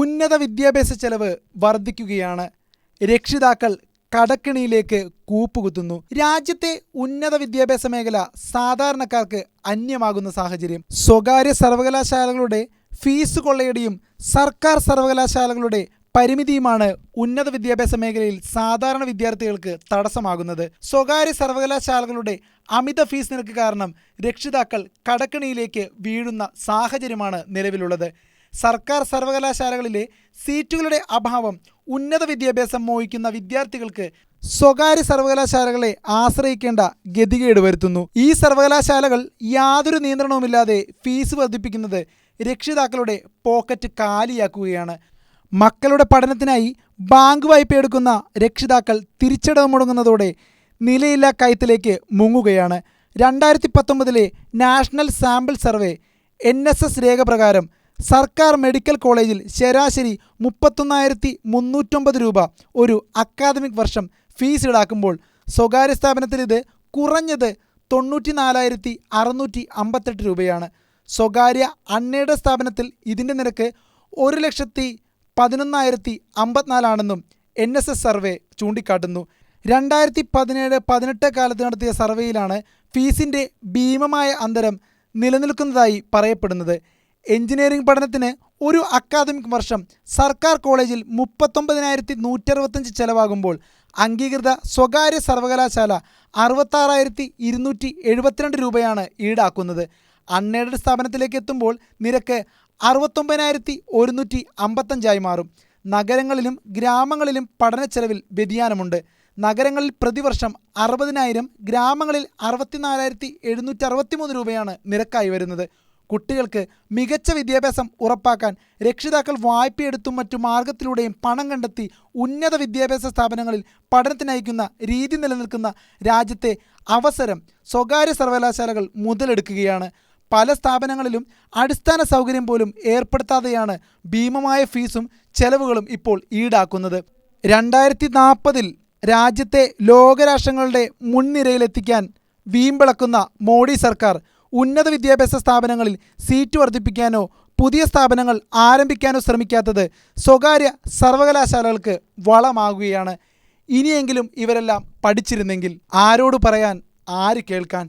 ഉന്നത വിദ്യാഭ്യാസ ചെലവ് വർദ്ധിക്കുകയാണ് രക്ഷിതാക്കൾ കടക്കിണിയിലേക്ക് കൂപ്പുകുത്തുന്നു. രാജ്യത്തെ ഉന്നത വിദ്യാഭ്യാസ മേഖല സാധാരണക്കാർക്ക് അന്യമാകുന്ന സാഹചര്യം. സ്വകാര്യ സർവകലാശാലകളുടെ ഫീസ് കൊള്ളയുടെയും സർക്കാർ സർവകലാശാലകളുടെ പരിമിതിയുമാണ് ഉന്നത വിദ്യാഭ്യാസ മേഖലയിൽ സാധാരണ വിദ്യാർത്ഥികൾക്ക് തടസ്സമാകുന്നത്. സ്വകാര്യ സർവകലാശാലകളുടെ അമിത ഫീസ് നിരക്ക് കാരണം രക്ഷിതാക്കൾ കടക്കിണിയിലേക്ക് വീഴുന്ന സാഹചര്യമാണ് നിലവിലുള്ളത്. സർക്കാർ സർവകലാശാലകളിലെ സീറ്റുകളുടെ അഭാവം ഉന്നത വിദ്യാഭ്യാസം മോഹിക്കുന്ന വിദ്യാർത്ഥികൾക്ക് സ്വകാര്യ സർവകലാശാലകളെ ആശ്രയിക്കേണ്ട ഗതികേട് വരുത്തുന്നു. ഈ സർവകലാശാലകൾ യാതൊരു നിയന്ത്രണവുമില്ലാതെ ഫീസ് വർദ്ധിപ്പിക്കുന്നത് രക്ഷിതാക്കളുടെ പോക്കറ്റ് കാലിയാക്കുകയാണ്. മക്കളുടെ പഠനത്തിനായി ബാങ്ക് വായ്പ എടുക്കുന്ന രക്ഷിതാക്കൾ തിരിച്ചടവ് മുടങ്ങുന്നതോടെ നിലയില്ലാ കയത്തിലേക്ക് മുങ്ങുകയാണ്. രണ്ടായിരത്തി പത്തൊമ്പതിലെ national sample survey N S S രേഖ പ്രകാരം സർക്കാർ മെഡിക്കൽ കോളേജിൽ ശരാശരി മുപ്പത്തൊന്നായിരത്തി മുന്നൂറ്റൊമ്പത് രൂപ ഒരു അക്കാദമിക് വർഷം ഫീസ് ഈടാക്കുമ്പോൾ സ്വകാര്യ സ്ഥാപനത്തിൽ ഇത് കുറഞ്ഞത് തൊണ്ണൂറ്റി നാലായിരത്തി അറുന്നൂറ്റി അമ്പത്തെട്ട് രൂപയാണ്. സ്വകാര്യ അൺഎയ്ഡഡ് സ്ഥാപനത്തിൽ ഇതിന്റെ നിരക്ക് ഒരു ലക്ഷത്തി പതിനൊന്നായിരത്തി അമ്പത്തിനാലാണെന്നും എൻ എസ് എസ് സർവേ ചൂണ്ടിക്കാട്ടുന്നു. രണ്ടായിരത്തി പതിനേഴ് പതിനെട്ട് കാലത്ത് നടത്തിയ സർവേയിലാണ് ഫീസിന്റെ ഭീമമായ അന്തരം നിലനിൽക്കുന്നതായി പറയപ്പെടുന്നത്. എഞ്ചിനീയറിംഗ് പഠനത്തിന് ഒരു അക്കാദമിക് വർഷം സർക്കാർ കോളേജിൽ മുപ്പത്തൊമ്പതിനായിരത്തി നൂറ്ററുപത്തഞ്ച് ചെലവാകുമ്പോൾ അംഗീകൃത സ്വകാര്യ സർവകലാശാല അറുപത്താറായിരത്തി ഇരുന്നൂറ്റി എഴുപത്തിരണ്ട് രൂപയാണ് ഈടാക്കുന്നത്. അൺഎയ്ഡഡ് സ്ഥാപനത്തിലേക്ക് എത്തുമ്പോൾ നിരക്ക് അറുപത്തൊമ്പതിനായിരത്തി ഒരുന്നൂറ്റി അമ്പത്തഞ്ചായി മാറും. നഗരങ്ങളിലും ഗ്രാമങ്ങളിലും പഠന പഠനച്ചെലവിൽ വ്യതിയാനമുണ്ട്. നഗരങ്ങളിൽ പ്രതിവർഷം അറുപതിനായിരം ഗ്രാമങ്ങളിൽ അറുപത്തിനാലായിരത്തി എഴുന്നൂറ്റി അറുപത്തിമൂന്ന് രൂപയാണ് നിരക്കായി വരുന്നത്. കുട്ടികൾക്ക് മികച്ച വിദ്യാഭ്യാസം ഉറപ്പാക്കാൻ രക്ഷിതാക്കൾ വായ്പയെടുത്തും മറ്റു മാർഗത്തിലൂടെയും പണം കണ്ടെത്തി ഉന്നത വിദ്യാഭ്യാസ സ്ഥാപനങ്ങളിൽ പഠനത്തിനയക്കുന്ന രീതി നിലനിൽക്കുന്ന രാജ്യത്തെ അവസരം സ്വകാര്യ സർവകലാശാലകൾ മുതലെടുക്കുകയാണ്. പല സ്ഥാപനങ്ങളിലും അടിസ്ഥാന സൗകര്യം പോലും ഏർപ്പെടുത്താതെയാണ് ഭീമമായ ഫീസും ചെലവുകളും ഇപ്പോൾ ഈടാക്കുന്നത്. രണ്ടായിരത്തി നാൽപ്പതിൽ രാജ്യത്തെ ലോകരാഷ്ട്രങ്ങളുടെ മുൻനിരയിലെത്തിക്കാൻ വീമ്പിളക്കുന്ന മോഡി സർക്കാർ ഉന്നത വിദ്യാഭ്യാസ സ്ഥാപനങ്ങളിൽ സീറ്റ് വർദ്ധിപ്പിക്കാനോ പുതിയ സ്ഥാപനങ്ങൾ ആരംഭിക്കാനോ ശ്രമിക്കാത്തത് സ്വകാര്യ സർവകലാശാലകൾക്ക് വളമാകുകയാണ്. ഇനിയെങ്കിലും ഇവരെല്ലാം പഠിച്ചിരുന്നെങ്കിൽ ആരോട് പറയാൻ ആര് കേൾക്കാൻ?